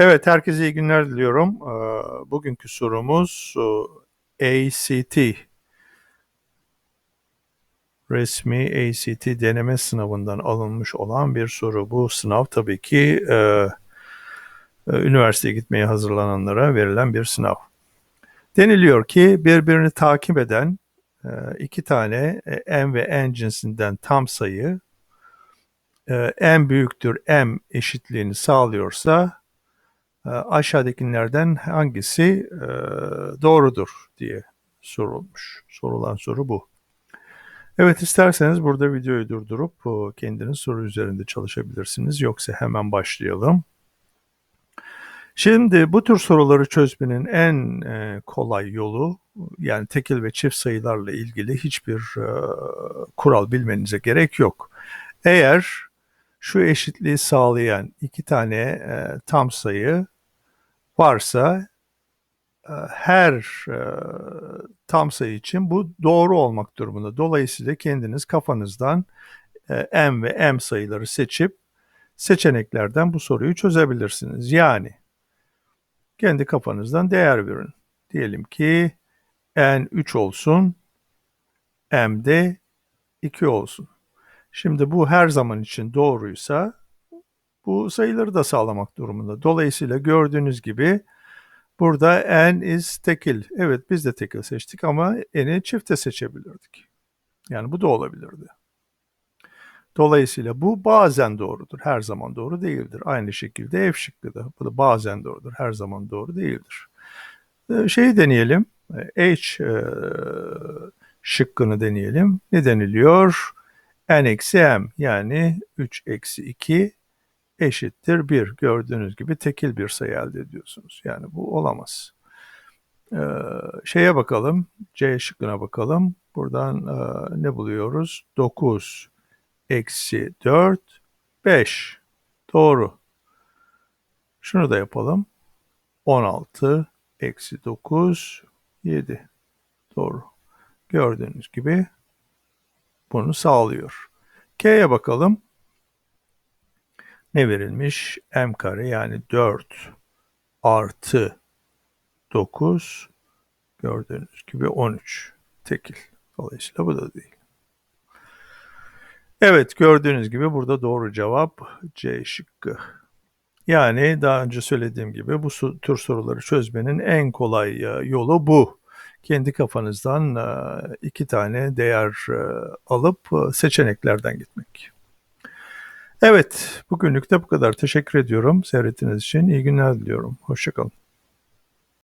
Evet, herkese iyi günler diliyorum. Ee, Bugünkü sorumuz ACT, resmi ACT deneme sınavından alınmış olan bir soru. Bu sınav tabii ki e, e, üniversiteye gitmeye hazırlananlara verilen bir sınav. Deniliyor ki birbirini takip eden e, iki tane m ve n cinsinden tam sayı e, m büyüktür m eşitliğini sağlıyorsa aşağıdakilerden hangisi e, doğrudur diye sorulmuş. Sorulan soru bu. Evet isterseniz burada videoyu durdurup e, kendiniz soru üzerinde çalışabilirsiniz. Yoksa hemen başlayalım. Şimdi bu tür soruları çözmenin en e, kolay yolu yani tekil ve çift sayılarla ilgili hiçbir kural bilmenize gerek yok. Eğer şu eşitliği sağlayan iki tane e, tam sayı varsa e, her e, tam sayı için bu doğru olmak durumunda. Dolayısıyla kendiniz kafanızdan e, m ve m sayıları seçip seçeneklerden bu soruyu çözebilirsiniz. Yani kendi kafanızdan değer verin. Diyelim ki n 3 olsun, m de 2 olsun. Şimdi bu her zaman için doğruysa bu sayıları da sağlamak durumunda. Dolayısıyla gördüğünüz gibi burada n is tekil. Evet biz de tekil seçtik ama n'i çifte seçebilirdik. Yani bu da olabilirdi. Dolayısıyla bu bazen doğrudur. Her zaman doğru değildir. Aynı şekilde F şıkkı da. Bu da bazen doğrudur. Her zaman doğru değildir. Ee, şeyi deneyelim. H e, şıkkını deneyelim. Ne deniliyor? N eksi m yani 3 eksi 2 eşittir 1. Gördüğünüz gibi tekil bir sayı elde ediyorsunuz. Yani bu olamaz. Ee, şeye bakalım. C şıkkına bakalım. Buradan e, ne buluyoruz? 9 eksi 4 5. Doğru. Şunu da yapalım. 16 eksi 9 7. Doğru. Gördüğünüz gibi bunu sağlıyor. K'ye bakalım. Ne verilmiş? M kare yani 4 artı 9 gördüğünüz gibi 13 tekil. Dolayısıyla bu da değil. Evet gördüğünüz gibi burada doğru cevap C şıkkı. Yani daha önce söylediğim gibi bu tür soruları çözmenin en kolay e, yolu bu. Kendi kafanızdan e, iki tane değer e, alıp seçeneklerden gitmek. Evet, bugünlük de bu kadar. Teşekkür ediyorum seyrettiğiniz için. İyi günler diliyorum. Hoşçakalın.